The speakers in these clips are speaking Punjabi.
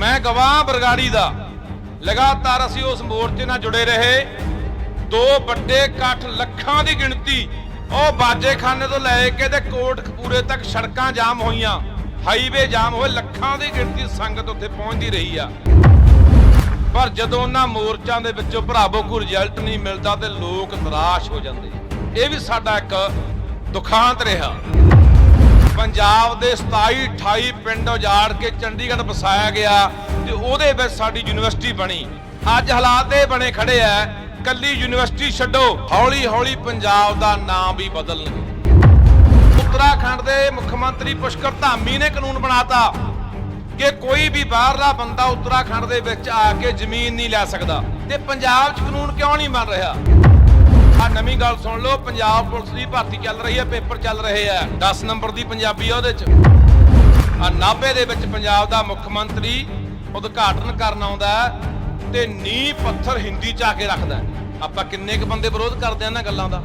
ਮੈਂ ਗਵਾਹ ਬਰਗਾੜੀ ਦਾ। ਲਗਾਤਾਰ ਅਸੀਂ ਉਸ ਮੋਰਚੇ ਨਾਲ ਜੁੜੇ ਰਹੇ। ਦੋ ਵੱਡੇ ਇਕੱਠ ਲੱਖਾਂ ਦੀ ਗਿਣਤੀ ਉਹ ਬਾਜੇਖਾਨੇ ਤੋਂ ਲੈ ਕੇ ਤੇ ਕੋਟਕਪੂਰੇ ਤੱਕ ਸੜਕਾਂ ਜਾਮ ਹੋਈਆਂ। ਹਾਈਵੇ ਜਾਮ ਹੋਏ, ਲੱਖਾਂ ਦੀ ਗਿਣਤੀ ਸੰਗਤ ਉੱਥੇ ਪਹੁੰਚਦੀ ਰਹੀ ਆ। ਪਰ ਜਦੋਂ ਉਹਨਾਂ ਮੋਰਚਾਂ ਦੇ ਵਿੱਚੋਂ ਭਰਾਵੋ ਕੋਈ ਰਿਜ਼ਲਟ ਨਹੀਂ ਮਿਲਦਾ ਤੇ ਲੋਕ ਨਿਰਾਸ਼ ਹੋ ਜਾਂਦੇ। ਇਹ ਵੀ ਸਾਡਾ ਇੱਕ ਦੁਖਾਂਤ ਰਿਹਾ। ਪੰਜਾਬ ਦੇ 27 28 ਪਿੰਡ ਉਜਾੜ ਕੇ ਚੰਡੀਗੜ੍ਹ ਵਸਾਇਆ ਗਿਆ ਤੇ ਉਹਦੇ ਵਿੱਚ ਸਾਡੀ ਯੂਨੀਵਰਸਿਟੀ ਬਣੀ। ਅੱਜ ਹਾਲਾਤ ਇਹ ਬਣੇ ਖੜੇ ਆ, ਕੱਲੀ ਯੂਨੀਵਰਸਿਟੀ ਛੱਡੋ ਹੌਲੀ ਹੌਲੀ ਪੰਜਾਬ ਦਾ ਨਾਮ ਵੀ ਬਦਲਣਗੇ ਉੱਤਰਾਖੰਡ ਦੇ ਮੁੱਖ ਮੰਤਰੀ ਪੁਸ਼ਕਰ ਧਾਮੀ ਨੇ ਕਾਨੂੰਨ ਬਣਾਤਾ ਕਿ ਕੋਈ ਵੀ ਬਾਹਰਲਾ ਬੰਦਾ ਉੱਤਰਾਖੰਡ ਦੇ ਵਿੱਚ ਆ ਕੇ ਜ਼ਮੀਨ ਨਹੀਂ ਲੈ ਸਕਦਾ। ਤੇ ਪੰਜਾਬ 'ਚ ਕਾਨੂੰਨ ਕਿਉਂ ਨਹੀਂ ਬਣ ਰਿਹਾ? ਆ ਨਵੀਂ ਗੱਲ ਸੁਣ ਲਓ, ਪੰਜਾਬ ਪੁਲਿਸ ਦੀ ਭਰਤੀ ਚੱਲ ਰਹੀ ਹੈ, ਪੇਪਰ ਚੱਲ ਰਹੇ ਆ 10 ਨੰਬਰ ਦੀ ਪੰਜਾਬੀ ਆ ਉਹਦੇ 'ਚ। ਆ ਨਾਭੇ ਦੇ ਵਿੱਚ ਪੰਜਾਬ ਦਾ ਮੁੱਖ ਮੰਤਰੀ ਉਦਘਾਟਨ ਕਰਨ ਆਉਂਦਾ ਤੇ ਨੀਂਹ ਪੱਥਰ ਹਿੰਦੀ 'ਚ ਆ ਕੇ ਰੱਖਦਾ ਆਪਾਂ ਕਿੰਨੇ ਕ ਬੰਦੇ ਵਿਰੋਧ ਕਰਦੇ ਆ ਇਹਨਾਂ ਗੱਲਾਂ ਦਾ?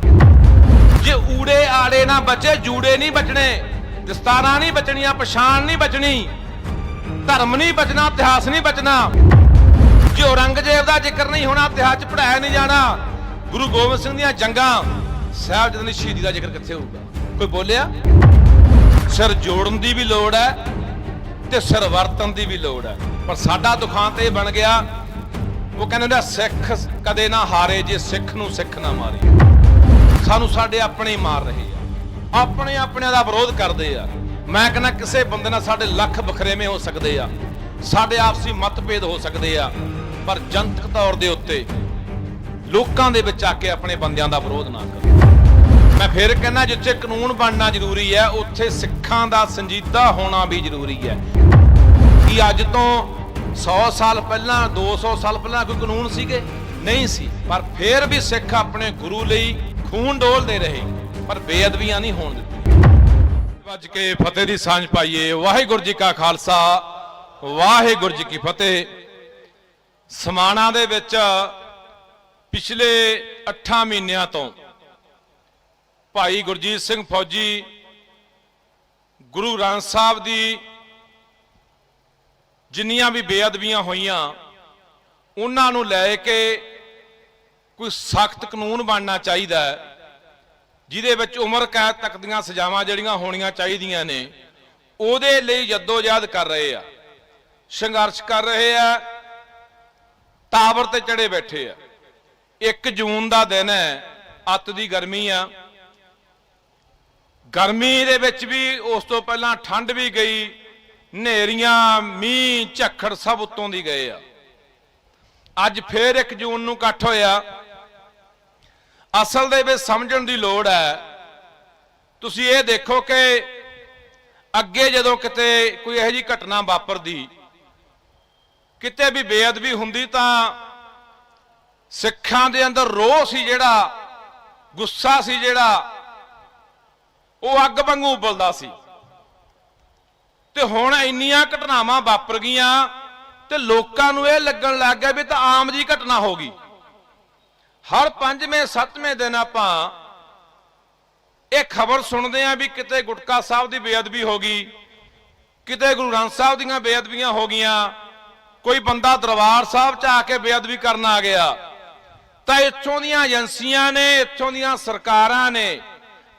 ਜੇ ਊੜੇ ਆੜੇ ਨਾ ਬਚੇ, ਜੂੜੇ ਨਹੀਂ ਬਚਣੇ, ਦਸਤਾਰਾਂ ਨਹੀਂ ਬਚਣੀਆਂ, ਪਛਾਣ ਨਹੀਂ ਬਚਣੀ, ਧਰਮ ਨਹੀਂ ਬਚਣਾ, ਇਤਿਹਾਸ ਨਹੀਂ ਬਚਣਾ ਜੇ ਔਰੰਗਜ਼ੇਬ ਦਾ ਜ਼ਿਕਰ ਨਹੀਂ ਹੋਣਾ, ਇਤਿਹਾਸ 'ਚ ਪੜਾਇਆ ਨਹੀਂ ਜਾਣਾ ਗੁਰੂ ਗੋਬਿੰਦ ਸਿੰਘ ਦੀਆਂ ਜੰਗਾਂ ਸਾਹਿਬਜ਼ਾਦਿਆਂ ਦੀ ਸ਼ਹੀਦੀ ਦਾ ਜ਼ਿਕਰ ਕਿੱਥੇ ਹੋਊਗਾ? ਕੋਈ ਬੋਲਿਆ? ਸਿਰ ਜੋੜਨ ਦੀ ਵੀ ਲੋੜ ਹੈ ਤੇ ਸਿਰ ਵਰਤਨ ਦੀ ਵੀ ਲੋੜ ਹੈ। ਪਰ ਸਾਡਾ ਦੁਖਾਂਤ ਇਹ ਬਣ ਗਿਆ, ਉਹ ਕਹਿੰਦੇ ਨੇ ਸਿੱਖ ਕਦੇ ਨਾ ਹਾਰੇ ਜੇ ਸਿੱਖ ਨੂੰ ਸਿੱਖ ਨਾ ਮਾਰੇ। ਸਾਨੂੰ ਸਾਡੇ ਆਪਣੇ ਮਾਰ ਰਹੇ ਆ। ਆਪਣੇ ਆਪਣਿਆਂ ਦਾ ਵਿਰੋਧ ਕਰਦੇ ਆ। ਮੈਂ ਕਹਿੰਦਾ, ਕਿਸੇ ਬੰਦੇ ਨਾਲ ਸਾਡੇ ਲੱਖ ਬਖਰੇਵੇਂ ਹੋ ਸਕਦੇ ਆ। ਸਾਡੇ ਆਪਸੀ ਮਤਭੇਦ ਹੋ ਸਕਦੇ ਆ। ਪਰ ਜਨਤਕ ਤੌਰ ਦੇ ਉੱਤੇ ਲੋਕਾਂ ਦੇ ਵਿੱਚ ਆ ਕੇ ਆਪਣੇ ਬੰਦਿਆਂ ਦਾ ਵਿਰੋਧ ਨਾ ਕਰੋ। ਮੈਂ ਫਿਰ ਕਹਿੰਦਾ, ਜਿੱਥੇ ਕਾਨੂੰਨ ਬਣਨਾ ਜ਼ਰੂਰੀ ਹੈ, ਉੱਥੇ ਸਿੱਖਾਂ ਦਾ ਸੰਜੀਦਾ ਹੋਣਾ ਵੀ ਜ਼ਰੂਰੀ ਹੈ। ਕਿ ਅੱਜ ਤੋਂ 100 ਸਾਲ ਪਹਿਲਾਂ 200 ਸਾਲ ਪਹਿਲਾਂ ਕੋਈ ਕਾਨੂੰਨ ਸੀਗੇ? ਨਹੀਂ ਸੀ। ਪਰ ਫਿਰ ਵੀ ਸਿੱਖ ਆਪਣੇ ਗੁਰੂ ਲਈ ਖੂਨ ਡੋਲਦੇ ਰਹੇ, ਪਰ ਬੇਅਦਬੀਆਂ ਨਹੀਂ ਹੋਣ ਦਿੱਤੀਆਂ। ਵੱਜ ਕੇ ਫਤਿਹ ਦੀ ਸਾਂਝ ਪਾਈਏ। ਵਾਹਿਗੁਰੂ ਜੀ ਕਾ ਖਾਲਸਾ, ਵਾਹਿਗੁਰੂ ਜੀ ਕੀ ਫਤਿਹ। ਸਮਾਣਾ ਦੇ ਵਿੱਚ ਪਿਛਲੇ 8 ਮਹੀਨਿਆਂ ਤੋਂ ਭਾਈ ਗੁਰਜੀਤ ਸਿੰਘ ਫੌਜੀ ਗੁਰੂ ਗ੍ਰੰਥ ਸਾਹਿਬ ਦੀ ਜਿੰਨੀਆਂ ਵੀ ਬੇਅਦਬੀਆਂ ਹੋਈਆਂ, ਉਹਨਾਂ ਨੂੰ ਲੈ ਕੇ ਕੋਈ ਸਖਤ ਕਾਨੂੰਨ ਬਣਨਾ ਚਾਹੀਦਾ ਜਿਹਦੇ ਵਿੱਚ ਉਮਰ ਕੈਦ ਤੱਕ ਦੀਆਂ ਸਜ਼ਾਵਾਂ ਜਿਹੜੀਆਂ ਹੋਣੀਆਂ ਚਾਹੀਦੀਆਂ ਨੇ, ਉਹਦੇ ਲਈ ਜਦੋਜਹਿਦ ਕਰ ਰਹੇ ਆ। ਸੰਘਰਸ਼ ਕਰ ਰਹੇ ਆ, ਟਾਵਰ ਤੇ ਚੜੇ ਬੈਠੇ ਆ। 1 ਜੂਨ ਦਾ ਦਿਨ ਹੈ, ਅੱਤ ਦੀ ਗਰਮੀ ਆ। ਗਰਮੀ ਦੇ ਵਿੱਚ ਵੀ ਉਸ ਤੋਂ ਪਹਿਲਾਂ ਠੰਡ ਵੀ ਗਈ, ਹਨੇਰੀਆਂ, ਮੀਂਹ, ਝੱਖੜ ਸਭ ਉੱਤੋਂ ਦੀ ਗਏ ਆ। ਅੱਜ ਫੇਰ 1 ਜੂਨ ਨੂੰ ਇਕੱਠ ਹੋਇਆ। ਅਸਲ ਦੇ ਵਿੱਚ ਸਮਝਣ ਦੀ ਲੋੜ ਹੈ, ਤੁਸੀਂ ਇਹ ਦੇਖੋ ਕਿ ਅੱਗੇ ਜਦੋਂ ਕਿਤੇ ਕੋਈ ਇਹੋ ਜਿਹੀ ਘਟਨਾ ਵਾਪਰਦੀ, ਕਿਤੇ ਵੀ ਬੇਅਦਬੀ ਹੁੰਦੀ ਤਾਂ ਸਿੱਖਾਂ ਦੇ ਅੰਦਰ ਰੋਹ ਸੀ ਜਿਹੜਾ, ਗੁੱਸਾ ਸੀ ਜਿਹੜਾ, ਉਹ ਅੱਗ ਵਾਂਗੂ ਉਬਲਦਾ ਸੀ। ਤੇ ਹੁਣ ਇੰਨੀਆਂ ਘਟਨਾਵਾਂ ਵਾਪਰ ਗਈਆਂ ਤੇ ਲੋਕਾਂ ਨੂੰ ਇਹ ਲੱਗਣ ਲੱਗ ਗਿਆ ਵੀ ਤਾਂ ਆਮ ਜੀ ਘਟਨਾ ਹੋ ਗਈ। ਹਰ ਪੰਜਵੇਂ, ਸੱਤਵੇਂ ਦਿਨ ਆਪਾਂ ਇਹ ਖਬਰ ਸੁਣਦੇ ਆਂ ਵੀ ਕਿਤੇ ਗੁਟਕਾ ਸਾਹਿਬ ਦੀ ਬੇਅਦਬੀ ਹੋ ਗਈ, ਕਿਤੇ ਗੁਰੂ ਗ੍ਰੰਥ ਸਾਹਿਬ ਦੀਆਂ ਬੇਅਦਬੀਆਂ ਹੋ ਗਈਆਂ, ਕੋਈ ਬੰਦਾ ਦਰਬਾਰ ਸਾਹਿਬ 'ਚ ਆ ਕੇ ਬੇਅਦਬੀ ਕਰਨ ਆ ਗਿਆ। ਤਾਂ ਇੱਥੋਂ ਦੀਆਂ ਏਜੰਸੀਆਂ ਨੇ, ਇੱਥੋਂ ਦੀਆਂ ਸਰਕਾਰਾਂ ਨੇ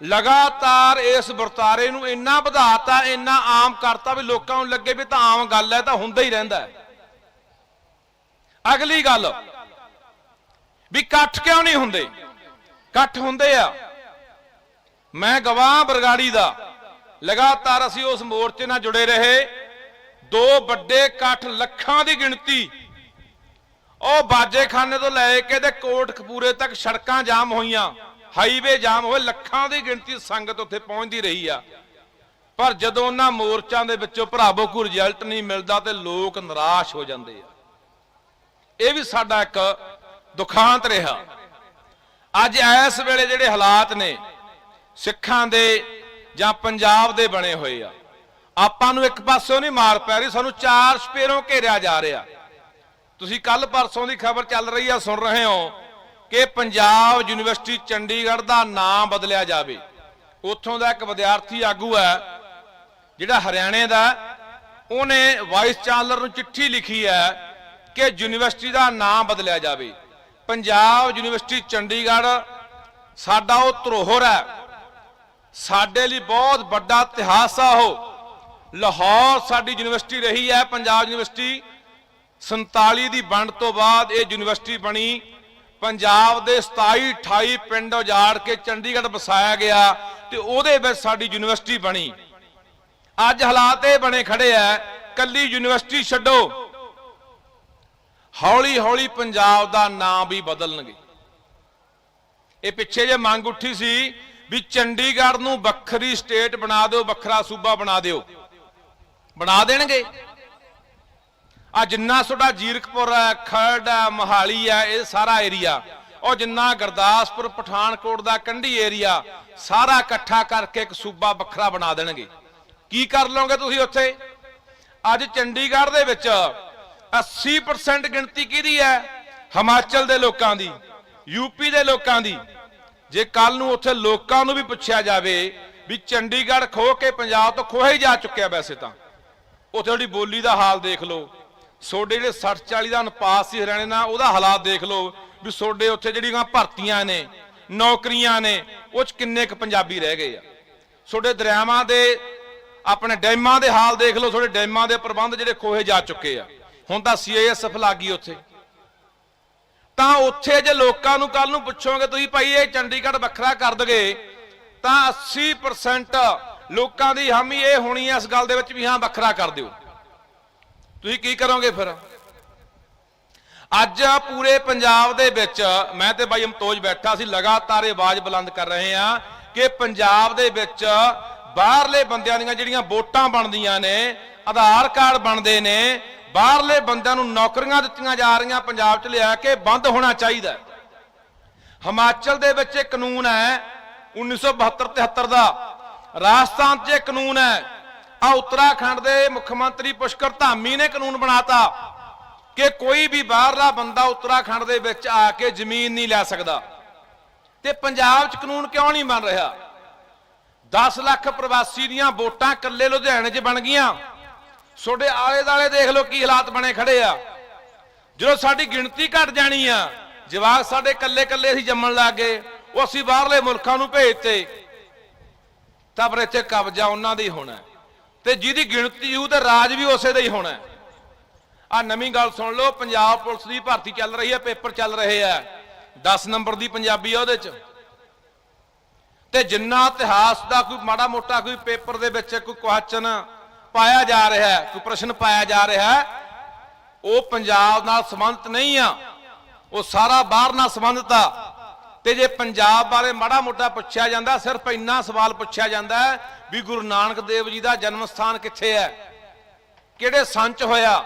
ਲਗਾਤਾਰ ਇਸ ਵਰਤਾਰੇ ਨੂੰ ਇੰਨਾ ਵਧਾਤਾ, ਇੰਨਾ ਆਮ ਕਰਤਾ ਵੀ ਲੋਕਾਂ ਨੂੰ ਲੱਗੇ ਵੀ ਤਾਂ ਆਮ ਗੱਲ ਹੈ ਤਾਂ ਹੁੰਦਾ ਹੀ ਰਹਿੰਦਾ ਹੈ। ਅਗਲੀ ਗੱਲ, ਵੀ ਇਕੱਠ ਕਿਉਂ ਨਹੀਂ ਹੁੰਦੇ? ਇਕੱਠ ਹੁੰਦੇ ਆ। ਮੈਂ ਗਵਾਹ ਬਰਗਾੜੀ ਦਾ, ਲਗਾਤਾਰ ਅਸੀਂ ਉਸ ਮੋਰਚੇ ਨਾਲ ਜੁੜੇ ਰਹੇ। ਦੋ ਵੱਡੇ ਇਕੱਠ ਲੱਖਾਂ ਦੀ ਗਿਣਤੀ ਉਹ ਬਾਜੇਖਾਨੇ ਤੋਂ ਲੈ ਕੇ ਤੇ ਕੋਟ ਕੋਟਕਪੂਰੇ ਤੱਕ ਸੜਕਾਂ ਜਾਮ ਹੋਈਆਂ। ਹਾਈਵੇ ਜਾਮ ਹੋਏ, ਲੱਖਾਂ ਦੀ ਗਿਣਤੀ ਸੰਗਤ ਉੱਥੇ ਪਹੁੰਚਦੀ ਰਹੀ ਆ। ਪਰ ਜਦੋਂ ਉਹਨਾਂ ਮੋਰਚਾਂ ਦੇ ਵਿੱਚੋਂ ਭਰਾਵੋ ਕੋਈ ਰਿਜ਼ਲਟ ਨਹੀਂ ਮਿਲਦਾ ਤੇ ਲੋਕ ਨਿਰਾਸ਼ ਹੋ ਜਾਂਦੇ ਆ। ਇਹ ਵੀ ਸਾਡਾ ਇੱਕ ਦੁਖਾਂਤ ਰਿਹਾ। ਅੱਜ ਇਸ ਵੇਲੇ ਜਿਹੜੇ ਹਾਲਾਤ ਨੇ, ਸਿੱਖਾਂ ਦੇ ਜਾਂ ਪੰਜਾਬ ਦੇ ਬਣੇ ਹੋਏ ਆ। ਆਪਾਂ ਨੂੰ ਇੱਕ ਪਾਸਿਓਂ ਨਹੀਂ ਮਾਰ ਪੈ ਰਹੀ, ਸਾਨੂੰ ਚਾਰ ਸਪੇਰੋਂ ਘੇਰਿਆ ਜਾ ਰਿਹਾ। ਤੁਸੀਂ ਕੱਲ ਪਰਸੋਂ ਦੀ ਖਬਰ ਚੱਲ ਰਹੀ ਆ, ਸੁਣ ਰਹੇ ਹੋ ਕਿ ਪੰਜਾਬ ਯੂਨੀਵਰਸਿਟੀ ਚੰਡੀਗੜ੍ਹ ਦਾ ਨਾਮ ਬਦਲਿਆ ਜਾਵੇ। ਉੱਥੋਂ ਦਾ ਇੱਕ ਵਿਦਿਆਰਥੀ ਆਗੂ ਹੈ, ਜਿਹੜਾ ਹਰਿਆਣੇ ਦਾ ਉਹਨੇ ਵਾਈਸ ਚਾਂਸਲਰ ਨੂੰ ਚਿੱਠੀ ਲਿਖੀ ਹੈ ਕਿ ਯੂਨੀਵਰਸਿਟੀ ਦਾ ਨਾਮ ਬਦਲਿਆ ਜਾਵੇ। ਪੰਜਾਬ ਯੂਨੀਵਰਸਿਟੀ ਚੰਡੀਗੜ੍ਹ, ਸਾਡਾ ਉਹ ਧਰੋਹਰ ਹੈ। ਸਾਡੇ ਲਈ ਬਹੁਤ ਵੱਡਾ ਇਤਿਹਾਸ ਆ ਉਹ। ਲਾਹੌਰ ਸਾਡੀ ਯੂਨੀਵਰਸਿਟੀ ਰਹੀ ਹੈ, ਪੰਜਾਬ ਯੂਨੀਵਰਸਿਟੀ। 47 ਦੀ ਵੰਡ ਤੋਂ ਬਾਅਦ ਇਹ ਯੂਨੀਵਰਸਿਟੀ ਬਣੀ। ਪੰਜਾਬ ਦੇ 27 28 ਪਿੰਡ ਉਜਾੜ ਕੇ ਚੰਡੀਗੜ੍ਹ ਵਸਾਇਆ ਗਿਆ ਤੇ ਉਹਦੇ ਵਿੱਚ ਸਾਡੀ ਯੂਨੀਵਰਸਿਟੀ ਬਣੀ। ਅੱਜ ਹਾਲਾਤ ਇਹ ਬਣੇ ਖੜੇ ਆ, ਕੱਲੀ ਯੂਨੀਵਰਸਿਟੀ ਛੱਡੋ। ਹੌਲੀ ਹੌਲੀ ਪੰਜਾਬ ਦਾ ਨਾਮ ਵੀ ਬਦਲਣਗੇ। ਇਹ ਪਿੱਛੇ ਜੇ ਮੰਗ ਉੱਠੀ ਸੀ ਵੀ ਚੰਡੀਗੜ੍ਹ ਨੂੰ ਵੱਖਰੀ ਸਟੇਟ ਬਣਾ ਦਿਓ, ਵੱਖਰਾ ਸੂਬਾ ਬਣਾ ਦਿਓ। ਬਣਾ ਦੇਣਗੇ। ਆ ਜਿੰਨਾ ਤੁਹਾਡਾ ਜੀਰਕਪੁਰ ਹੈ, ਖਰੜ ਹੈ, ਮਹਾਲੀ ਹੈ, ਇਹ ਸਾਰਾ ਏਰੀਆ ਉਹ ਜਿੰਨਾ ਗੁਰਦਾਸਪੁਰ, ਪਠਾਨਕੋਟ ਦਾ ਕੰਢੀ ਏਰੀਆ ਸਾਰਾ ਇਕੱਠਾ ਕਰਕੇ ਇੱਕ ਸੂਬਾ ਵੱਖਰਾ ਬਣਾ ਦੇਣਗੇ। ਕੀ ਕਰ ਲਓਗੇ ਤੁਸੀਂ ਉੱਥੇ? ਅੱਜ ਚੰਡੀਗੜ੍ਹ ਦੇ ਵਿੱਚ 80% ਗਿਣਤੀ ਕਿਹਦੀ ਹੈ? ਹਿਮਾਚਲ ਦੇ ਲੋਕਾਂ ਦੀ ਯੂਪੀ ਦੇ ਲੋਕਾਂ ਦੀ। ਜੇ ਕੱਲ ਨੂੰ ਉੱਥੇ ਲੋਕਾਂ ਨੂੰ ਵੀ ਪੁੱਛਿਆ ਜਾਵੇ ਵੀ ਚੰਡੀਗੜ੍ਹ ਖੋ ਕੇ ਪੰਜਾਬ ਤੋਂ ਖੋਹੇ ਹੀ ਜਾ ਚੁੱਕਿਆ ਵੈਸੇ ਤਾਂ। ਉੱਥੇ ਜਿਹੜੀ ਬੋਲੀ ਦਾ ਹਾਲ ਦੇਖ ਲਓ। ਸੋਡੇ ਜਿਹੜੇ 60 40 ਦਾ ਅਨੁਪਾਤ ਸੀ ਹਰਿਆਣੇ ਨਾਲ, ਉਹਦਾ ਹਾਲਾਤ ਦੇਖ ਲਓ ਵੀ ਸੋਡੇ ਉੱਥੇ ਜਿਹੜੀਆਂ ਭਰਤੀਆਂ ਨੇ, ਨੌਕਰੀਆਂ ਨੇ, ਉਹ ਚ ਕਿੰਨੇ ਕੁ ਪੰਜਾਬੀ ਰਹਿ ਗਏ ਆ। ਸੋਡੇ ਦਰਿਆਵਾਂ ਦੇ, ਆਪਣੇ ਡੈਮਾਂ ਦੇ ਹਾਲ ਦੇਖ ਲਓ ਤੁਹਾਡੇ ਡੈਮਾਂ ਦੇ ਪ੍ਰਬੰਧ ਜਿਹੜੇ ਖੋਹੇ ਜਾ ਚੁੱਕੇ ਆ। ਹੁਣ ਤਾਂ ਸੀਆਈਐਸਐਫ ਲੱਗੀ ਉੱਥੇ। ਤਾਂ ਉੱਥੇ ਜੇ ਲੋਕਾਂ ਨੂੰ ਕੱਲ ਨੂੰ ਪੁੱਛੋਗੇ, ਤੁਸੀਂ ਭਾਈ ਇਹ ਚੰਡੀਗੜ੍ਹ ਵੱਖਰਾ ਕਰ ਦਗੇ, ਤਾਂ 80% ਲੋਕਾਂ ਦੀ ਹਾਮੀ ਇਹ ਹੋਣੀ ਹੈ ਇਸ ਗੱਲ ਦੇ ਵਿੱਚ ਵੀ ਹਾਂ ਵੱਖਰਾ ਕਰ ਦਿਓ। ਤੁਸੀਂ ਕੀ ਕਰੋਗੇ ਫਿਰ? ਅੱਜ ਪੂਰੇ ਪੰਜਾਬ ਦੇ ਵਿੱਚ ਮੈਂ ਤੇ ਬਾਈ ਅਮਤੋਜ ਬੈਠਾ ਸੀ, ਲਗਾਤਾਰ ਇਹ ਆਵਾਜ਼ ਬੁਲੰਦ ਕਰ ਰਹੇ ਆ ਕਿ ਪੰਜਾਬ ਦੇ ਵਿੱਚ ਬਾਹਰਲੇ ਬੰਦਿਆਂ ਦੀਆਂ ਜਿਹੜੀਆਂ ਵੋਟਾਂ ਬਣਦੀਆਂ ਨੇ, ਆਧਾਰ ਕਾਰਡ ਬਣਦੇ ਨੇ, ਬਾਹਰਲੇ ਬੰਦਿਆਂ ਨੂੰ ਨੌਕਰੀਆਂ ਦਿੱਤੀਆਂ ਜਾ ਰਹੀਆਂ ਪੰਜਾਬ 'ਚ ਲਿਆ ਕੇ ਬੰਦ ਹੋਣਾ ਚਾਹੀਦਾ ਹਿਮਾਚਲ ਦੇ ਵਿੱਚ ਇਹ ਕਾਨੂੰਨ ਹੈ 1972 73 ਦਾ। ਰਾਜਸਥਾਨ 'ਚ ਇਹ ਕਾਨੂੰਨ ਹੈ ਆ ਉੱਤਰਾਖੰਡ ਦੇ ਮੁੱਖ ਮੰਤਰੀ ਪੁਸ਼ਕਰ ਧਾਮੀ ਨੇ ਕਾਨੂੰਨ ਬਣਾਤਾ ਕਿ ਕੋਈ ਵੀ ਬਾਹਰਲਾ ਬੰਦਾ ਉੱਤਰਾਖੰਡ ਦੇ ਵਿੱਚ ਆ ਕੇ ਜ਼ਮੀਨ ਨਹੀਂ ਲੈ ਸਕਦਾ। ਤੇ ਪੰਜਾਬ 'ਚ ਕਾਨੂੰਨ ਕਿਉਂ ਨਹੀਂ ਬਣ ਰਿਹਾ? 10 ਲੱਖ ਪ੍ਰਵਾਸੀ ਦੀਆਂ ਵੋਟਾਂ ਇਕੱਲੇ ਲੁਧਿਆਣੇ 'ਚ ਬਣ ਗਈਆਂ। ਤੁਹਾਡੇ ਆਲੇ ਦਾਲੇ ਦੇਖ ਲਓ ਕੀ ਹਾਲਾਤ ਬਣੇ ਖੜੇ ਆ। ਜਦੋਂ ਸਾਡੀ ਗਿਣਤੀ ਘਟ ਜਾਣੀ ਆ, ਜਵਾਕ ਸਾਡੇ ਇਕੱਲੇ ਇਕੱਲੇ ਅਸੀਂ ਜੰਮਣ ਲੱਗ ਗਏ, ਉਹ ਅਸੀਂ ਬਾਹਰਲੇ ਮੁਲਕਾਂ ਨੂੰ ਭੇਜਤੇ, ਤਾਂ ਪਰ ਇੱਥੇ ਕਬਜ਼ਾ ਉਹਨਾਂ ਦਾ ਹੀ ਹੋਣਾ। ਤੇ ਜਿਹਦੀ ਗਿਣਤੀ ਹੋਊ ਤੇ ਰਾਜ ਵੀ ਉਸੇ ਦਾ ਹੀ ਹੋਣਾ ਆ ਨਵੀਂ ਗੱਲ ਸੁਣ ਲਓ, ਪੰਜਾਬ ਪੁਲਿਸ ਦੀ ਭਰਤੀ ਚੱਲ ਰਹੀ ਹੈ, ਪੇਪਰ ਚੱਲ ਰਹੇ ਆ 10 ਨੰਬਰ ਦੀ ਪੰਜਾਬੀ ਆ ਉਹਦੇ ਚ। ਤੇ ਜਿੰਨਾ ਇਤਿਹਾਸ ਦਾ ਕੋਈ ਮਾੜਾ ਮੋਟਾ ਕੋਈ ਪੇਪਰ ਦੇ ਵਿੱਚ ਕੋਈ ਕੁਐਸਚਨ ਪਾਇਆ ਜਾ ਰਿਹਾ ਹੈ, ਕੋਈ ਪ੍ਰਸ਼ਨ ਪਾਇਆ ਜਾ ਰਿਹਾ ਹੈ, ਉਹ ਪੰਜਾਬ ਨਾਲ ਸੰਬੰਧਿਤ ਨਹੀਂ ਆ। ਉਹ ਸਾਰਾ ਬਾਹਰ ਨਾਲ ਸੰਬੰਧਿਤ ਆ। ਤੇ ਜੇ ਪੰਜਾਬ ਬਾਰੇ ਮਾੜਾ ਮੋਟਾ ਪੁੱਛਿਆ ਜਾਂਦਾ, ਸਿਰਫ ਇੰਨਾ ਸਵਾਲ ਪੁੱਛਿਆ ਜਾਂਦਾ ਹੈ ਵੀ ਗੁਰੂ ਨਾਨਕ ਦੇਵ ਜੀ ਦਾ ਜਨਮ ਸਥਾਨ ਕਿੱਥੇ ਹੈ? ਕਿਹੜੇ ਸੰਚ ਹੋਇਆ?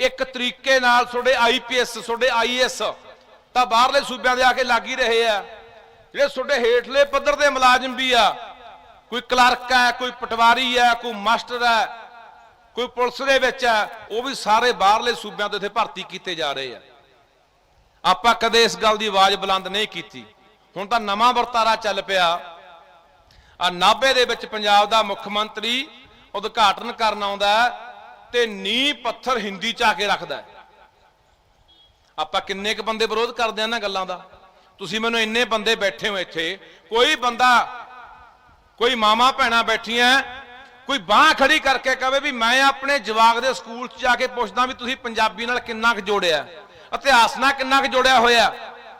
ਇੱਕ ਤਰੀਕੇ ਨਾਲ ਤੁਹਾਡੇ ਆਈਪੀਐਸ ਤੁਹਾਡੇ ਆਈਐਸ ਤਾਂ ਬਾਹਰਲੇ ਸੂਬਿਆਂ ਦੇ ਆ ਕੇ ਲੱਗ ਹੀ ਰਹੇ ਆ। ਜਿਹੜੇ ਤੁਹਾਡੇ ਹੇਠਲੇ ਪੱਧਰ ਦੇ ਮੁਲਾਜ਼ਮ ਵੀ ਆ, ਕੋਈ ਕਲਰਕ ਹੈ ਕੋਈ ਪਟਵਾਰੀ ਹੈ ਕੋਈ ਮਾਸਟਰ ਹੈ ਕੋਈ ਪੁਲਿਸ ਦੇ ਵਿੱਚ ਹੈ ਉਹ ਵੀ ਸਾਰੇ ਬਾਹਰਲੇ ਸੂਬਿਆਂ ਤੋਂ ਇੱਥੇ ਭਰਤੀ ਕੀਤੇ ਜਾ ਰਹੇ ਆ। ਆਪਾਂ ਕਦੇ ਇਸ ਗੱਲ ਦੀ ਆਵਾਜ਼ ਬੁਲੰਦ ਨਹੀਂ ਕੀਤੀ। ਹੁਣ ਤਾਂ ਨਵਾਂ ਵਰਤਾਰਾ ਚੱਲ ਪਿਆ। ਆ ਨਾਭੇ ਦੇ ਵਿੱਚ ਪੰਜਾਬ ਦਾ ਮੁੱਖ ਮੰਤਰੀ ਉਦਘਾਟਨ ਕਰਨ ਆਉਂਦਾ ਤੇ ਨੀਂਹ ਪੱਥਰ ਹਿੰਦੀ ਚ ਆ ਕੇ ਰੱਖਦਾ ਆਪਾਂ ਕਿੰਨੇ ਕ ਬੰਦੇ ਵਿਰੋਧ ਕਰਦੇ ਆ ਇਹਨਾਂ ਗੱਲਾਂ ਦਾ? ਤੁਸੀਂ ਮੈਨੂੰ ਇੰਨੇ ਬੰਦੇ ਬੈਠੇ ਹੋ ਇੱਥੇ, ਕੋਈ ਬੰਦਾ, ਕੋਈ ਮਾਮਾ ਭੈਣਾ ਬੈਠੀਆਂ, ਕੋਈ ਬਾਹ ਖੜੀ ਕਰਕੇ ਕਹੇ ਵੀ ਮੈਂ ਆਪਣੇ ਜਵਾਕ ਦੇ ਸਕੂਲ 'ਚ ਜਾ ਕੇ ਪੁੱਛਦਾ ਵੀ ਤੁਸੀਂ ਪੰਜਾਬੀ ਨਾਲ ਕਿੰਨਾ ਕੁ ਜੋੜਿਆ? ਇਤਿਹਾਸ ਨਾਲ ਕਿੰਨਾ ਕੁ ਜੋੜਿਆ ਹੋਇਆ?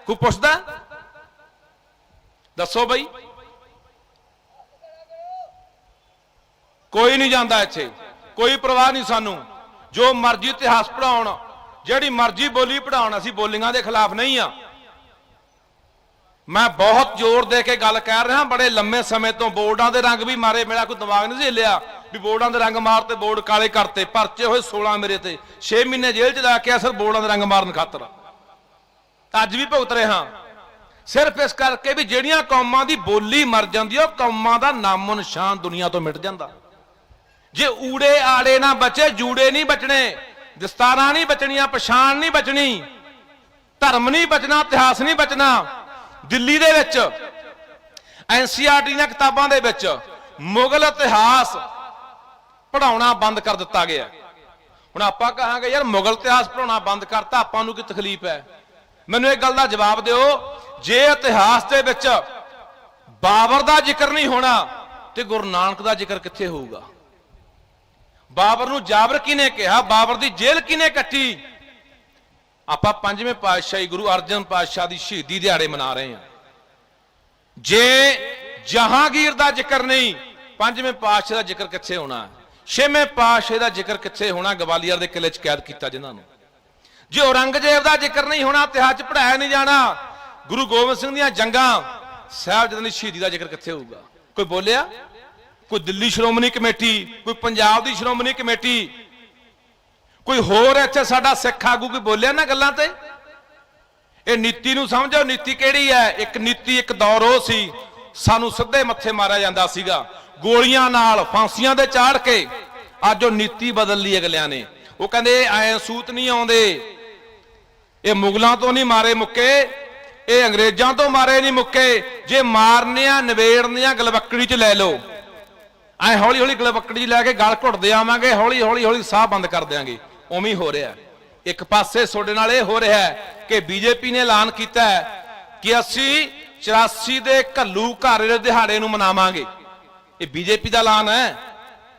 ਕੋਈ ਪੁੱਛਦਾ? ਦੱਸੋ ਬਈ। ਕੋਈ ਨਹੀਂ ਜਾਂਦਾ ਇੱਥੇ। ਕੋਈ ਪਰਵਾਹ ਨਹੀਂ ਸਾਨੂੰ। ਜੋ ਮਰਜ਼ੀ ਇਤਿਹਾਸ ਪੜਾਉਣ ਜਿਹੜੀ ਮਰਜ਼ੀ ਬੋਲੀ ਪੜਾਉਣ ਅਸੀਂ ਬੋਲੀਆਂ ਦੇ ਖਿਲਾਫ ਨਹੀਂ ਆ। ਮੈਂ ਬਹੁਤ ਜ਼ੋਰ ਦੇ ਕੇ ਗੱਲ ਕਰ ਰਿਹਾ, ਬੜੇ ਲੰਮੇ ਸਮੇਂ ਤੋਂ ਬੋਰਡਾਂ ਦੇ ਰੰਗ ਵੀ ਮਾਰੇ, ਮੇਰਾ ਕੋਈ ਦਿਮਾਗ ਨਹੀਂ ਸੀ ਹਿੱਲਿਆ ਵੀ ਬੋਰਡਾਂ ਦੇ ਰੰਗ ਮਾਰ ਤੇ ਬੋਰਡ ਕਾਲੇ ਕਰਤੇ, ਪਰਚੇ ਹੋਏ 16 ਮੇਰੇ ਤੇ। 6 ਮਹੀਨੇ ਜੇਲ੍ਹ 'ਚ ਲਾ ਕੇ ਆ ਸਿਰ ਬੋਰਡਾਂ ਦੇ ਰੰਗ ਮਾਰਨ ਖਾਤਰ। ਅੱਜ ਵੀ ਭੁਗਤ ਰਿਹਾ। ਸਿਰਫ ਇਸ ਕਰਕੇ ਵੀ ਜਿਹੜੀਆਂ ਕੌਮਾਂ ਦੀ ਬੋਲੀ ਮਰ ਜਾਂਦੀ ਉਹ ਕੌਮਾਂ ਦਾ ਨਾਮੋ ਨਿਸ਼ਾਨ ਦੁਨੀਆ ਤੋਂ ਮਿਟ ਜਾਂਦਾ। ਜੇ ਊੜੇ ਆੜੇ ਨਾ ਬਚੇ, ਜੂੜੇ ਨਹੀਂ ਬਚਣੇ, ਦਸਤਾਰਾਂ ਨਹੀਂ ਬਚਣੀਆਂ, ਪਛਾਣ ਨਹੀਂ ਬਚਣੀ, ਧਰਮ ਨਹੀਂ ਬਚਣਾ, ਇਤਿਹਾਸ ਨਹੀਂ ਬਚਣਾ, ਦਿੱਲੀ ਦੇ ਵਿੱਚ ਐਨਸੀਆਰਟੀ ਦੀਆਂ ਕਿਤਾਬਾਂ ਦੇ ਵਿੱਚ ਮੁਗਲ ਇਤਿਹਾਸ ਪੜਾਉਣਾ ਬੰਦ ਕਰ ਦਿੱਤਾ ਗਿਆ। ਹੁਣ ਆਪਾਂ ਕਹਾਂਗੇ, ਯਾਰ ਮੁਗਲ ਇਤਿਹਾਸ ਪੜਾਉਣਾ ਬੰਦ ਕਰਤਾ, ਆਪਾਂ ਨੂੰ ਕੀ ਤਕਲੀਫ ਹੈ? ਮੈਨੂੰ ਇੱਕ ਗੱਲ ਦਾ ਜਵਾਬ ਦਿਓ, ਜੇ ਇਤਿਹਾਸ ਦੇ ਵਿੱਚ ਬਾਬਰ ਦਾ ਜ਼ਿਕਰ ਨਹੀਂ ਹੋਣਾ, ਤੇ ਗੁਰੂ ਨਾਨਕ ਦਾ ਜ਼ਿਕਰ ਕਿੱਥੇ ਹੋਊਗਾ? ਬਾਬਰ ਨੂੰ ਜਾਬਰ ਕਿਨੇ ਕਿਹਾ? ਬਾਬਰ ਦੀ ਜੇਲ੍ਹ ਕਿਨੇ ਕੱਟੀ? ਆਪਾਂ ਪੰਜਵੇਂ ਪਾਤਸ਼ਾਹੀ ਗੁਰੂ ਅਰਜਨ ਪਾਤਸ਼ਾਹ ਦੀ ਸ਼ਹੀਦੀ ਦਿਹਾੜੇ ਮਨਾ ਰਹੇ ਹਾਂ। ਜੇ ਜਹਾਂਗੀਰ ਦਾ ਜ਼ਿਕਰ ਨਹੀਂ, ਪੰਜਵੇਂ ਪਾਤਸ਼ਾਹ ਦਾ ਜ਼ਿਕਰ ਕਿੱਥੇ ਹੋਣਾ? ਛੇਵੇਂ ਪਾਤਸ਼ਾਹ ਦਾ ਜ਼ਿਕਰ ਕਿੱਥੇ ਹੋਣਾ? ਗਵਾਲੀਅਰ ਦੇ ਕਿਲੇ 'ਚ ਕੈਦ ਕੀਤਾ ਜਿਨ੍ਹਾਂ ਨੂੰ। ਜੇ ਔਰੰਗਜ਼ੇਬ ਦਾ ਜ਼ਿਕਰ ਨਹੀਂ ਹੋਣਾ, ਇਤਿਹਾਸ 'ਚ ਪੜਾਇਆ ਨਹੀਂ ਜਾਣਾ, ਗੁਰੂ ਗੋਬਿੰਦ ਸਿੰਘ ਦੀਆਂ ਜੰਗਾਂ, ਸਾਹਿਬਜ਼ਾਦਿਆਂ ਦੀ ਸ਼ਹੀਦੀ ਦਾ ਜ਼ਿਕਰ ਕਿੱਥੇ ਹੋਊਗਾ? ਕੋਈ ਬੋਲਿਆ? ਕੋਈ ਦਿੱਲੀ ਸ਼੍ਰੋਮਣੀ ਕਮੇਟੀ, ਕੋਈ ਪੰਜਾਬ ਦੀ ਸ਼੍ਰੋਮਣੀ ਕਮੇਟੀ, ਕੋਈ ਹੋਰ ਇੱਥੇ ਸਾਡਾ ਸਿੱਖ ਆਗੂ ਕੋਈ ਬੋਲਿਆ ਨਾ ਗੱਲਾਂ ਤੇ? ਇਹ ਨੀਤੀ ਨੂੰ ਸਮਝੋ, ਨੀਤੀ ਕਿਹੜੀ ਹੈ? ਇੱਕ ਨੀਤੀ, ਇੱਕ ਦੌਰ ਉਹ ਸੀ, ਸਾਨੂੰ ਸਿੱਧੇ ਮੱਥੇ ਮਾਰਿਆ ਜਾਂਦਾ ਸੀਗਾ। ਗੋਲੀਆਂ ਨਾਲ, ਫਾਂਸੀਆਂ ਦੇ ਚਾੜ ਕੇ, ਅੱਜ ਉਹ ਨੀਤੀ ਬਦਲ ਲਈ ਅਗਲਿਆਂ ਨੇ। ਉਹ ਕਹਿੰਦੇ ਐ ਸੂਤ ਨਹੀਂ ਆਉਂਦੇ। ਇਹ ਮੁਗਲਾਂ ਤੋਂ ਨਹੀਂ ਮਾਰੇ ਮੁੱਕੇ, ਇਹ ਅੰਗਰੇਜ਼ਾਂ ਤੋਂ ਮਾਰੇ ਨਹੀਂ ਮੁੱਕੇ। ਜੇ ਮਾਰਨੇ ਆ ਨਵੇੜਨੇ ਆ, ਗਲਵੱਕੜੀ 'ਚ ਲੈ ਲਓ। ਐ ਹੌਲੀ ਹੌਲੀ ਗਲਵੱਕੜੀ 'ਚ ਲੈ ਕੇ ਗਲ ਘੁੱਟਦੇ ਆਵਾਂਗੇ, ਹੌਲੀ ਹੌਲੀ ਹੌਲੀ ਸਾਹ ਬੰਦ ਕਰ ਦਿਆਂਗੇ। ਉਵੇਂ ਹੀ ਹੋ ਰਿਹਾ ਇੱਕ ਪਾਸੇ ਤੁਹਾਡੇ ਨਾਲ ਇਹ ਹੋ ਰਿਹਾ ਹੈ ਕਿ ਬੀਜੇਪੀ ਨੇ ਐਲਾਨ ਕੀਤਾ ਹੈ ਕਿ ਅਸੀਂ 84 ਦੇ ਘੱਲੂ ਘਰ ਦੇ ਦਿਹਾੜੇ ਨੂੰ ਮਨਾਵਾਂਗੇ। ਇਹ ਬੀਜੇਪੀ ਦਾ ਐਲਾਨ ਹੈ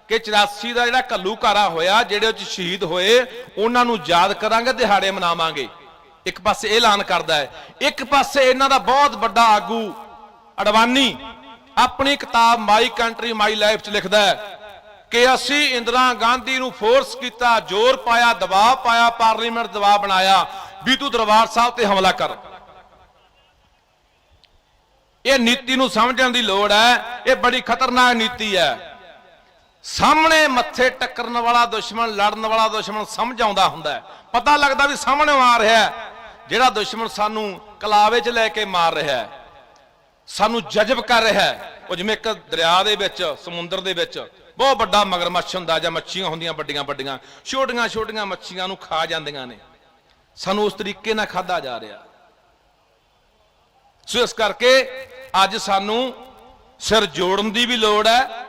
ਕਿ 84 ਦਾ ਜਿਹੜਾ ਘੱਲੂ ਘਾਰਾ ਹੋਇਆ, ਜਿਹੜੇ ਉਹ 'ਚ ਸ਼ਹੀਦ ਹੋਏ, ਉਹਨਾਂ ਨੂੰ ਯਾਦ ਕਰਾਂਗੇ, ਦਿਹਾੜੇ ਮਨਾਵਾਂਗੇ। ਇੱਕ ਪਾਸੇ ਇਹ ਐਲਾਨ ਕਰਦਾ ਹੈ। ਇੱਕ ਪਾਸੇ ਇਹਨਾਂ ਦਾ ਬਹੁਤ ਵੱਡਾ ਆਗੂ ਅਡਵਾਨੀ ਆਪਣੀ ਕਿਤਾਬ ਮਾਈ ਕੰਟਰੀ, ਮਾਈ ਲਾਈਫ 'ਚ ਲਿਖਦਾ ਹੈ ਕਿ ਅਸੀਂ ਇੰਦਰਾ ਗਾਂਧੀ ਨੂੰ ਫੋਰਸ ਕੀਤਾ, ਜ਼ੋਰ ਪਾਇਆ, ਦਬਾਅ ਪਾਇਆ ਪਾਰਲੀਮੈਂਟ ਦਬਾਅ ਬਣਾਇਆ ਵੀ ਤੂੰ ਦਰਬਾਰ ਸਾਹਿਬ ਤੇ ਹਮਲਾ ਕਰ। ਇਹ ਨੀਤੀ ਨੂੰ ਸਮਝਣ ਦੀ ਲੋੜ ਹੈ, ਇਹ ਬੜੀ ਖਤਰਨਾਕ ਨੀਤੀ ਹੈ। ਸਾਹਮਣੇ ਮੱਥੇ ਟੱਕਰਨ ਵਾਲਾ ਦੁਸ਼ਮਣ, ਲੜਨ ਵਾਲਾ ਦੁਸ਼ਮਣ ਸਮਝ ਆਉਂਦਾ ਹੁੰਦਾ ਪਤਾ ਲੱਗਦਾ ਵੀ ਸਾਹਮਣੇ ਆ ਰਿਹਾ ਜਿਹੜਾ ਦੁਸ਼ਮਣ ਸਾਨੂੰ ਕਲਾਵੇ 'ਚ ਲੈ ਕੇ ਮਾਰ ਰਿਹਾ ਹੈ। ਸਾਨੂੰ ਜਜ਼ਬ ਕਰ ਰਿਹਾ ਹੈ। ਉਹ ਜਿਵੇਂ ਇੱਕ ਦਰਿਆ ਦੇ ਵਿੱਚ, ਸਮੁੰਦਰ ਦੇ ਵਿੱਚ ਬਹੁਤ ਵੱਡਾ ਮਗਰਮੱਛ ਹੁੰਦਾ ਜਾਂ ਮੱਛੀਆਂ ਹੁੰਦੀਆਂ ਵੱਡੀਆਂ ਵੱਡੀਆਂ ਛੋਟੀਆਂ ਛੋਟੀਆਂ ਮੱਛੀਆਂ ਨੂੰ ਖਾ ਜਾਂਦੀਆਂ ਨੇ। ਸਾਨੂੰ ਉਸ ਤਰੀਕੇ ਨਾਲ ਖਾਦਾ ਜਾ ਰਿਹਾ। ਸੋ ਇਸ ਕਰਕੇ ਅੱਜ ਸਾਨੂੰ ਸਿਰ ਜੋੜਨ ਦੀ ਵੀ ਲੋੜ ਹੈ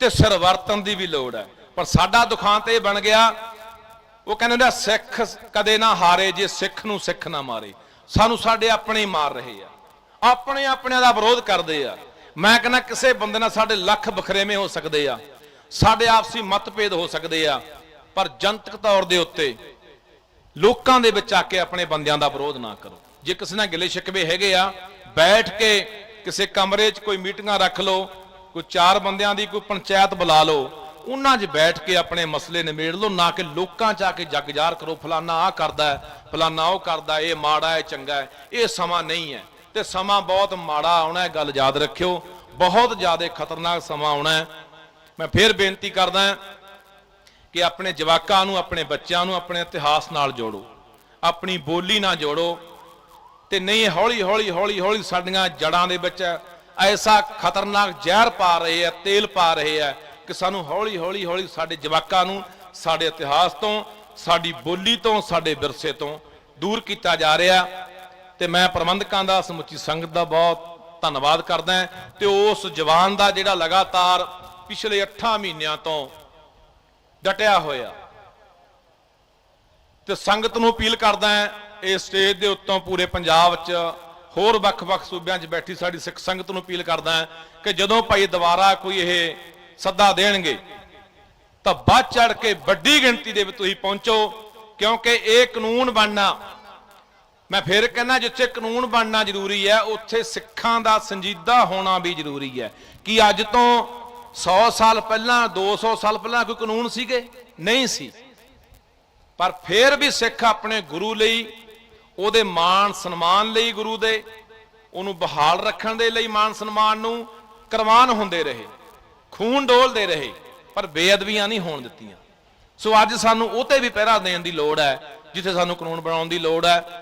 ਤੇ ਸਿਰ ਵਰਤਨ ਦੀ ਵੀ ਲੋੜ ਹੈ। ਪਰ ਸਾਡਾ ਦੁਖਾਂਤ ਇਹ ਬਣ ਗਿਆ, ਉਹ ਕਹਿੰਦੇ ਨੇ ਸਿੱਖ ਕਦੇ ਨਾ ਹਾਰੇ ਜੇ ਸਿੱਖ ਨੂੰ ਸਿੱਖ ਨਾ ਮਾਰੇ। ਸਾਨੂੰ ਸਾਡੇ ਆਪਣੇ ਮਾਰ ਰਹੇ ਆ। ਆਪਣੇ ਆਪਣਿਆਂ ਦਾ ਵਿਰੋਧ ਕਰਦੇ ਆ। ਮੈਂ ਕਹਿੰਦਾ ਕਿਸੇ ਬੰਦੇ ਨਾਲ ਸਾਡੇ ਲੱਖ ਬਖਰੇਵੇਂ ਹੋ ਸਕਦੇ ਆ। ਸਾਡੇ ਆਪਸੀ ਮਤਭੇਦ ਹੋ ਸਕਦੇ ਆ। ਪਰ ਜਨਤਕ ਤੌਰ ਦੇ ਉੱਤੇ ਲੋਕਾਂ ਦੇ ਵਿੱਚ ਆ ਕੇ ਆਪਣੇ ਬੰਦਿਆਂ ਦਾ ਵਿਰੋਧ ਨਾ ਕਰੋ। ਜੇ ਕਿਸੇ ਨਾਲ ਗਿਲੇ ਸ਼ਿਕਵੇ ਹੈਗੇ ਆ, ਬੈਠ ਕੇ ਕਿਸੇ ਕਮਰੇ 'ਚ ਕੋਈ ਮੀਟਿੰਗਾਂ ਰੱਖ ਲਓ, ਕੋਈ ਚਾਰ ਬੰਦਿਆਂ ਦੀ ਕੋਈ ਪੰਚਾਇਤ ਬੁਲਾ ਲਓ, ਉਹਨਾਂ 'ਚ ਬੈਠ ਕੇ ਆਪਣੇ ਮਸਲੇ ਨਿਬੇੜ ਲਓ, ਨਾ ਕਿ ਲੋਕਾਂ 'ਚ ਆ ਕੇ ਜਗਜਾਰ ਕਰੋ, ਫਲਾਨਾ ਆ ਕਰਦਾ, ਫਲਾਨਾ ਉਹ ਕਰਦਾ, ਇਹ ਮਾੜਾ ਹੈ, ਚੰਗਾ ਹੈ, ਇਹ ਸਮਾਂ ਨਹੀਂ ਹੈ। ਤੇ ਸਮਾਂ ਬਹੁਤ ਮਾੜਾ ਆਉਣਾ ਹੈ, ਗੱਲ ਯਾਦ ਰੱਖਿਓ। ਬਹੁਤ ਜ਼ਿਆਦਾ ਖਤਰਨਾਕ ਸਮਾਂ ਆਉਣਾ ਹੈ। ਮੈਂ ਫੇਰ ਬੇਨਤੀ ਕਰਦਾ ਕਿ ਆਪਣੇ ਜਵਾਕਾਂ ਨੂੰ, ਆਪਣੇ ਬੱਚਿਆਂ ਨੂੰ ਆਪਣੇ ਇਤਿਹਾਸ ਨਾਲ ਜੋੜੋ। ਆਪਣੀ ਬੋਲੀ ਨਾਲ ਜੋੜੋ ਤੇ ਨਹੀਂ ਹੌਲੀ ਹੌਲੀ ਹੌਲੀ ਹੌਲੀ ਸਾਡੀਆਂ ਜੜਾਂ ਦੇ ਵਿੱਚ ਐਸਾ ਖਤਰਨਾਕ ਜ਼ਹਿਰ ਪਾ ਰਹੇ ਆ ਤੇਲ ਪਾ ਰਹੇ ਆ ਕਿ ਸਾਨੂੰ ਹੌਲੀ ਹੌਲੀ ਹੌਲੀ ਸਾਡੇ ਜਵਾਕਾਂ ਨੂੰ, ਸਾਡੇ ਇਤਿਹਾਸ ਤੋਂ, ਸਾਡੀ ਬੋਲੀ ਤੋਂ, ਸਾਡੇ ਵਿਰਸੇ ਤੋਂ ਦੂਰ ਕੀਤਾ ਜਾ ਰਿਹਾ। ਤੇ ਮੈਂ ਪ੍ਰਬੰਧਕਾਂ ਦਾ, ਸਮੁੱਚੀ ਸੰਗਤ ਦਾ ਬਹੁਤ ਧੰਨਵਾਦ ਕਰਦਾ ਤੇ ਉਸ ਜਵਾਨ ਦਾ ਜਿਹੜਾ ਲਗਾਤਾਰ ਪਿਛਲੇ 8 ਮਹੀਨਿਆਂ ਤੋਂ ਡਟਿਆ ਹੋਇਆ। ਤੇ ਸੰਗਤ ਨੂੰ ਅਪੀਲ ਕਰਦਾ ਹਾਂ ਇਸ ਸਟੇਜ ਦੇ ਉੱਤੋਂ ਪੂਰੇ ਪੰਜਾਬ 'ਚ ਹੋਰ ਵੱਖ-ਵੱਖ ਸੂਬਿਆਂ 'ਚ ਬੈਠੀ ਸਾਡੀ ਸਿੱਖ ਸੰਗਤ ਨੂੰ ਅਪੀਲ ਕਰਦਾ ਹਾਂ ਕਿ ਜਦੋਂ ਭਾਈ ਦੁਬਾਰਾ ਕੋਈ ਇਹ ਸੱਦਾ ਦੇਣਗੇ, ਤਾਂ ਵੱਧ ਚੜ ਕੇ ਵੱਡੀ ਗਿਣਤੀ ਦੇ ਵਿੱਚ ਤੁਸੀਂ ਪਹੁੰਚੋ, ਕਿਉਂਕਿ ਇਹ ਕਾਨੂੰਨ ਬਣਨਾ ਮੈਂ ਫਿਰ ਕਹਿੰਦਾ ਜਿੱਥੇ ਕਾਨੂੰਨ ਬਣਨਾ ਜ਼ਰੂਰੀ ਹੈ, ਉੱਥੇ ਸਿੱਖਾਂ ਦਾ ਸੰਜੀਦਾ ਹੋਣਾ ਵੀ ਜ਼ਰੂਰੀ ਹੈ। ਕਿ ਅੱਜ ਤੋਂ 100 ਸਾਲ ਪਹਿਲਾਂ 200 ਸਾਲ ਪਹਿਲਾਂ ਕੋਈ ਕਾਨੂੰਨ ਸੀਗੇ? ਨਹੀਂ ਸੀ। ਪਰ ਫਿਰ ਵੀ ਸਿੱਖ ਆਪਣੇ ਗੁਰੂ ਲਈ, ਉਹਦੇ ਮਾਣ ਸਨਮਾਨ ਲਈ ਗੁਰੂ ਦੇ, ਉਹਨੂੰ ਬਹਾਲ ਰੱਖਣ ਦੇ ਲਈ ਮਾਣ ਸਨਮਾਨ ਨੂੰ ਕੁਰਬਾਨ ਹੁੰਦੇ ਰਹੇ, ਖੂਨ ਡੋਲਦੇ ਰਹੇ, ਪਰ ਬੇਅਦਬੀਆਂ ਨਹੀਂ ਹੋਣ ਦਿੱਤੀਆਂ। ਸੋ ਅੱਜ ਸਾਨੂੰ ਉਹ ਤੇ ਵੀ ਪਹਿਰਾ ਦੇਣ ਦੀ ਲੋੜ ਹੈ, ਜਿੱਥੇ ਸਾਨੂੰ ਕਾਨੂੰਨ ਬਣਾਉਣ ਦੀ ਲੋੜ ਹੈ।